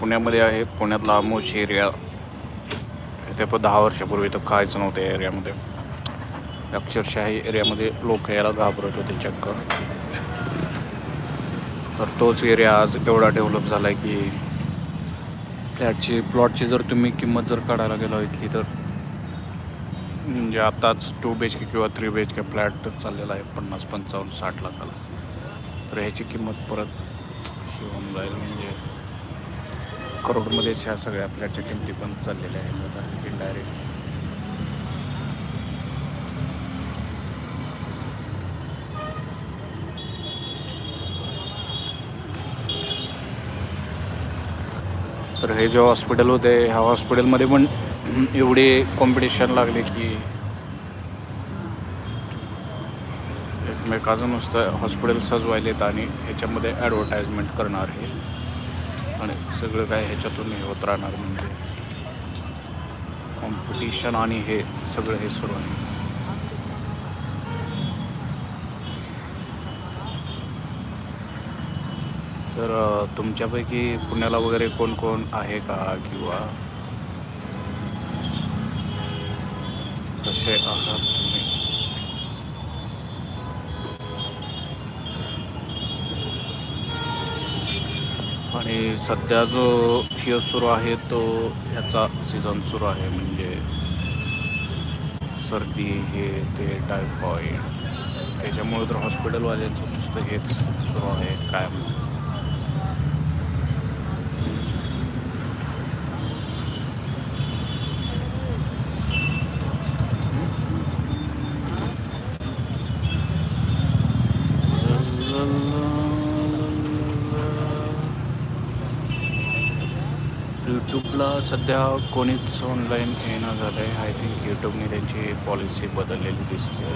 पुण्यामध्ये आहे. पुण्यातला आमोश एरिया. इथे पण दहा वर्षापूर्वी तर खायचं नव्हतं या एरियामध्ये. अक्षरशः एरियामध्ये लोक यायला घाबरत होते चक्क. तर तोच एरिया आज एवढा डेव्हलप झाला आहे की फ्लॅटची प्लॉटची जर तुम्ही किंमत जर काढायला गेला इथली तर म्हणजे आताच टू बी एच के किंवा three B H K flat चाललेला आहे पन्नास पंचावन्न साठ लाखाला. तर ह्याची किंमत परत होऊन जाईल म्हणजे करोडमध्येच ह्या सगळ्या फ्लॅटच्या किमती पण चाललेल्या आहेत. आता इनडायरेक्ट तर हे जे हॉस्पिटल होते ह्या हॉस्पिटलमध्ये पण एवढे कॉम्पिटिशन लागले की एकमेकाचं नुसतं हॉस्पिटल सजवायलेत आणि ह्याच्यामध्ये ॲडव्हर्टाईजमेंट करणार हे. आणि सगळं काय ह्याच्यातून हे होत राहणार म्हणजे कॉम्पिटिशन आणि हे सगळं हे सुरू आहे. तर तुमच्यापैकी पुण्याला वगैरे कोण कोण आहे का? किंवा कसे आहात तुम्ही आणि सध्या जो हे सुरू आहे तो याचा सीझन सुरू आहे म्हणजे सर्दी हे ते टायफॉईड त्याच्यामुळे तर हॉस्पिटलवाल्यांचं नुसतं हेच सुरू आहे कायम यूट्यूबला सध्या कोणीच ऑनलाईन येणं झालं आहे आय थिंक यूट्यूबने त्यांची पॉलिसी बदललेली दिसते.